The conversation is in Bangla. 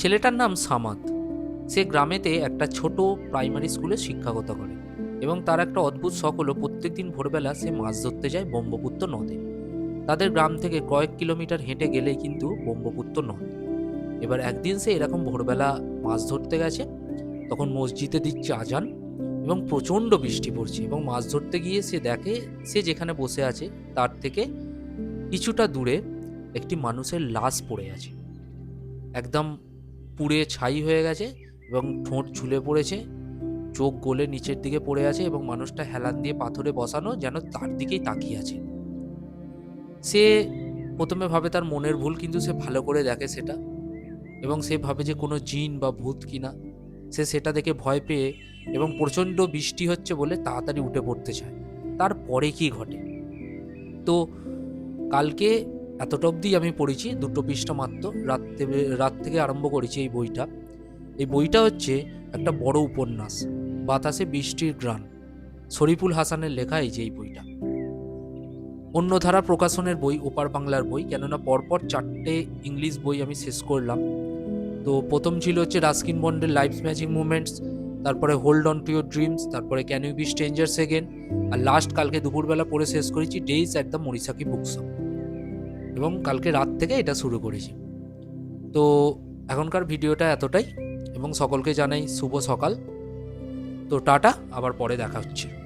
ছেলেটার নাম সামাদ সে গ্রামেতে একটা ছোট প্রাইমারি স্কুলে শিক্ষকতা করে এবং তার একটা অদ্ভুত শখ হলো প্রত্যেকদিন ভোরবেলা সে মাছ ধরতে যায় ব্রহ্মপুত্র নদে। তাদের গ্রাম থেকে কয়েক কিলোমিটার হেঁটে গেলেই কিন্তু ব্রহ্মপুত্র নদ। এবার একদিন সে এরকম ভোরবেলা মাছ ধরতে গেছে, তখন মসজিদে দিচ্ছে আজান এবং প্রচণ্ড বৃষ্টি পড়ছে এবং মাছ ধরতে গিয়ে সে দেখে, সে যেখানে বসে আছে তার থেকে কিছুটা দূরে একটি মানুষের লাশ পড়ে আছে। একদম পুড়ে ছাই হয়ে গেছে এবং ঠোঁট ঝুলে পড়েছে। চোখ গলে নিচের দিকে পড়ে আছে এবং মানুষটা হেলান দিয়ে পাথরে বসানো যেন তার দিকেই তাকিয়ে আছে। সে প্রথমে ভাবে তার মনের ভুল, কিন্তু সে ভালো করে দেখে সেটা এবং সে ভাবে যে কোনো জিন বা ভূত কিনা। সে সেটা দেখে ভয় পেয়ে এবং প্রচণ্ড বৃষ্টি হচ্ছে বলে তাড়াতাড়ি উঠে পড়তে চায়। তারপরে কি ঘটে? তো কালকে এতটা অবধি আমি পড়েছি, দুটো পৃষ্ঠা মাত্র। রাত রাত থেকে আরম্ভ করেছি এই বইটা। এই বইটা হচ্ছে একটা বড় উপন্যাস, বাতাসে বৃষ্টির গ্রান শরীফুল হাসানের লেখা এই যে এই বইটা। অন্য ধারা প্রকাশনের বই, ওপার বাংলার বই, কেননা পরপর চারটে ইংলিশ বই আমি শেষ করলাম। তো প্রথম ছিল হচ্ছে রাস্কিন বন্ডের লাইফ ম্যাজিক মুভমেন্টস তারপরে hold on to your dreams, তারপরে can you be strangers again R last কালকে দুপুরবেলা পড়ে শেষ করেছি days at the Morisaki bookshop. এবং কালকে রাত থেকে এটা শুরু করেছি। তো এখনকার ভিডিওটা এতটাই এবং সকলকে জানাই শুভ সকাল। তো টাটা, আবার পরে দেখা হচ্ছে।